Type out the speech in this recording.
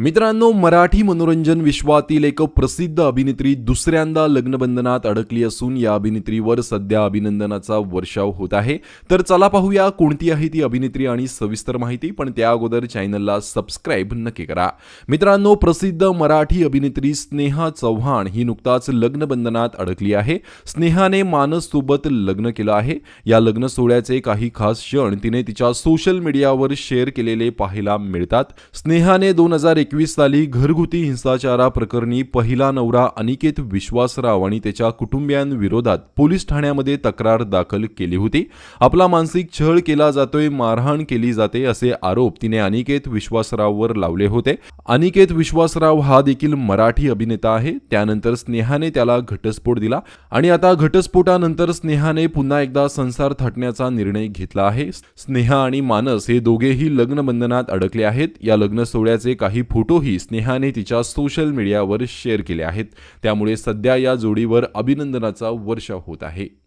मित्रांनो मराठी मनोरंजन विश्वातील एक प्रसिद्ध अभिनेत्री दुसऱ्यांदा लग्नबंधनात अडकली असून या अभिनेत्रीवर सध्या अभिनंदनाचा वर्षाव होत आहे. तर चला पाहूया कोणती आहे ती अभिनेत्री आणि सविस्तर माहिती पण त्या अगोदर चॅनलला सबस्क्राईब नक्की करा. मित्रांनो प्रसिद्ध मराठी अभिनेत्री स्नेहा चव्हाण ही नुकताच लग्नबंधनात अडकली आहे. स्नेहाने मानस सोबत लग्न केलं आहे. या लग्न सोहळ्याचे काही खास क्षण तिने तिच्या सोशल मीडियावर शेअर केलेले पाहायला मिळतात. स्नेहाने दोन हजार एकवीस साली घरगुती हिंसाचाराप्रकरणी पहिला नवरा अनिकेत विश्वासराव आणि त्याच्या कुटुंबियांविरोधात पोलीस ठाण्यामध्ये तक्रार दाखल केली होती. आपला मानसिक छळ केला जातोय मारहाण केली जाते असे आरोप तिने अनिकेत विश्वासराववर लावले होते. अनिकेत विश्वासराव हा देखील मराठी अभिनेता आहे. त्यानंतर स्नेहाने त्याला घटस्फोट दिला आणि आता घटस्फोटानंतर स्नेहाने पुन्हा एकदा संसार थाटण्याचा निर्णय घेतला आहे. स्नेहा आणि मानस हे दोघेही लग्नबंधनात अडकले आहेत. या लग्न सोहळ्याचे काही फोटोही स्नेहाने तिच्या सोशल मीडियावर शेअर केले आहेत. त्यामुळे सध्या या जोडीवर अभिनंदनाचा वर्षाव होत आहे.